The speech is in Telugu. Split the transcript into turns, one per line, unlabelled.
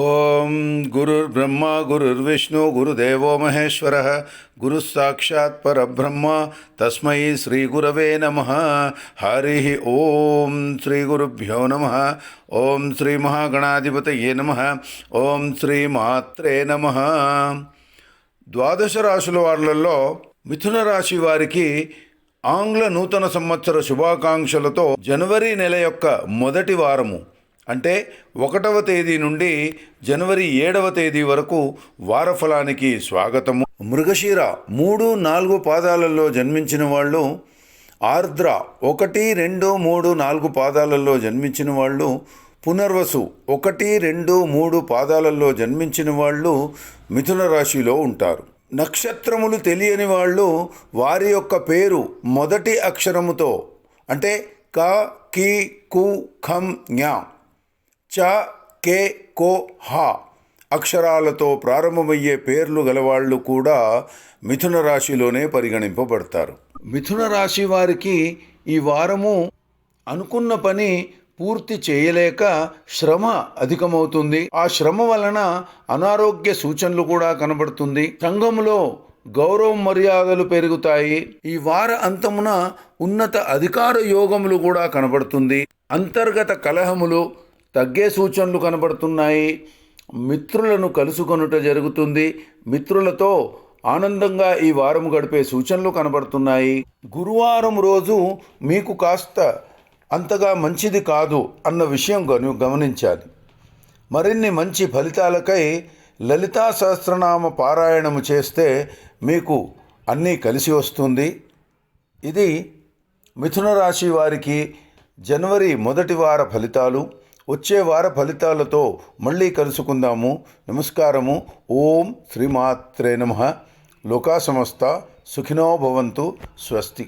ఓం గురుర్బ్రహ్మ గురుర్విష్ణు గురుదేవో మహేశ్వర సాక్షాత్ పరబ్రహ్మ తస్మై శ్రీ గురవే నమ హరి ఓం శ్రీ గురుభ్యో నమ ఓం శ్రీ మహాగణాధిపతయే నమ ఓం శ్రీ మాత్రే నమ
ద్వాదశ రాశుల వార్లలో మిథున రాశి వారికి ఆంగ్ల నూతన సంవత్సర శుభాకాంక్షలతో జనవరి నెల యొక్క మొదటి వారము అంటే ఒకటవ తేదీ నుండి జనవరి ఏడవ తేదీ వరకు వారఫలానికి స్వాగతము
మృగశీర మూడు నాలుగు పాదాలలో జన్మించిన వాళ్ళు ఆర్ద్ర ఒకటి రెండు మూడు నాలుగు పాదాలలో జన్మించిన వాళ్ళు పునర్వసు ఒకటి రెండు మూడు పాదాలలో జన్మించిన వాళ్ళు మిథున రాశిలో ఉంటారు నక్షత్రములు తెలియని వాళ్ళు వారి యొక్క పేరు మొదటి అక్షరముతో అంటే క కి కు ఖం జ్ఞా చ కే కో హా అక్షరాలతో ప్రారంభమయ్యే పేర్లు గలవాళ్ళు కూడా మిథున రాశిలోనే పరిగణింపబడతారు
మిథున రాశి వారికి ఈ వారము అనుకున్న పని పూర్తి చేయలేక శ్రమ అధికమవుతుంది ఆ శ్రమ వలన అనారోగ్య సూచనలు కూడా కనబడుతుంది సంఘంలో గౌరవ మర్యాదలు పెరుగుతాయి ఈ వార అంతమున ఉన్నత అధికార యోగములు కూడా కనబడుతుంది అంతర్గత కలహములు తగ్గే సూచనలు కనబడుతున్నాయి మిత్రులను కలుసుకొనుట జరుగుతుంది మిత్రులతో ఆనందంగా ఈ వారం గడిపే సూచనలు కనబడుతున్నాయి
గురువారం రోజు మీకు కాస్త అంతగా మంచిది కాదు అన్న విషయం గమనించాలి మరిన్ని మంచి ఫలితాలకై లలితా సహస్రనామ పారాయణము చేస్తే మీకు అన్నీ కలిసి వస్తుంది ఇది మిథున రాశి వారికి జనవరి మొదటి వార ఫలితాలు వచ్చే వార ఫలితాలతో మళ్ళీ కలుసుకుందాము నమస్కారము ఓం శ్రీమాత్రే నమ లోకా సంస్థ సుఖినో భవంతు స్వస్తి